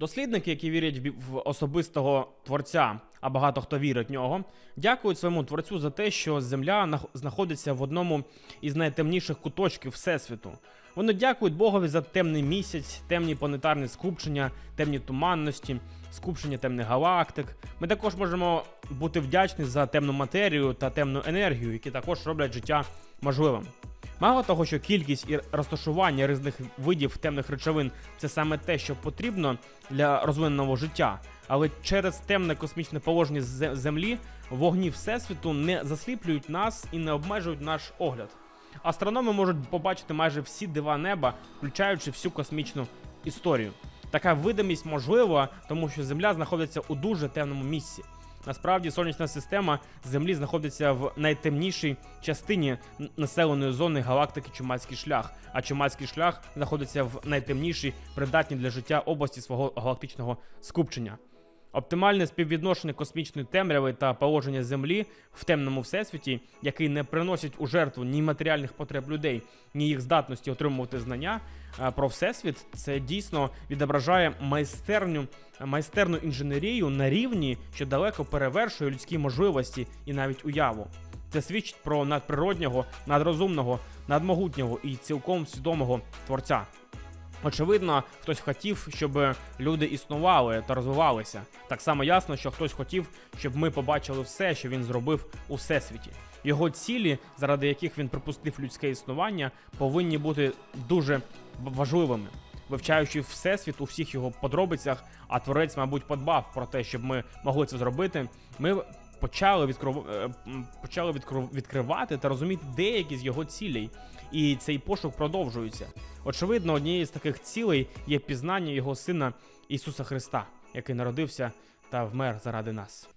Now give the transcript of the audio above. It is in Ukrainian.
Дослідники, які вірять в особистого творця, а багато хто вірить в нього, дякують своєму творцю за те, що Земля нах- знаходиться в одному із найтемніших куточків Всесвіту. Вони дякують Богові за темний місяць, темні планетарні скупчення, темні туманності, скупчення темних галактик. Ми також можемо бути вдячні за темну матерію та темну енергію, які також роблять життя можливим. Мало того, що кількість і розташування різних видів темних речовин це саме те, що потрібно для розвиненого життя, але через темне космічне положення Землі вогні Всесвіту не засліплюють нас і не обмежують наш огляд. Астрономи можуть побачити майже всі дива неба, включаючи всю космічну історію. Така видимість можлива, тому що Земля знаходиться у дуже темному місці. Насправді сонячна система Землі знаходиться в найтемнішій частині населеної зони галактики Чумацький шлях, а Чумацький шлях знаходиться в найтемнішій, придатній для життя області свого галактичного скупчення. Оптимальне співвідношення космічної темряви та положення Землі в темному всесвіті, який не приносить у жертву ні матеріальних потреб людей, ні їх здатності отримувати знання е, про всесвіт, це дійсно відображає майстерню, майстерну інженерію на рівні, що далеко перевершує людські можливості і навіть уяву. Це свідчить про надприроднього, надрозумного, надмогутнього і цілком свідомого творця. Очевидно, хтось хотів, щоб люди існували та розвивалися. Так само ясно, що хтось хотів, щоб ми побачили все, що він зробив у всесвіті. Його цілі, заради яких він припустив людське існування, повинні бути дуже важливими. Вивчаючи всесвіт у всіх його подробицях, а творець, мабуть, подбав про те, щоб ми могли це зробити. Ми почали відкрив... е, почали відкрив... відкривати та розуміти деякі з його цілей, і цей пошук продовжується. Очевидно, однією з таких цілей є пізнання його сина Ісуса Христа, який народився та вмер заради нас.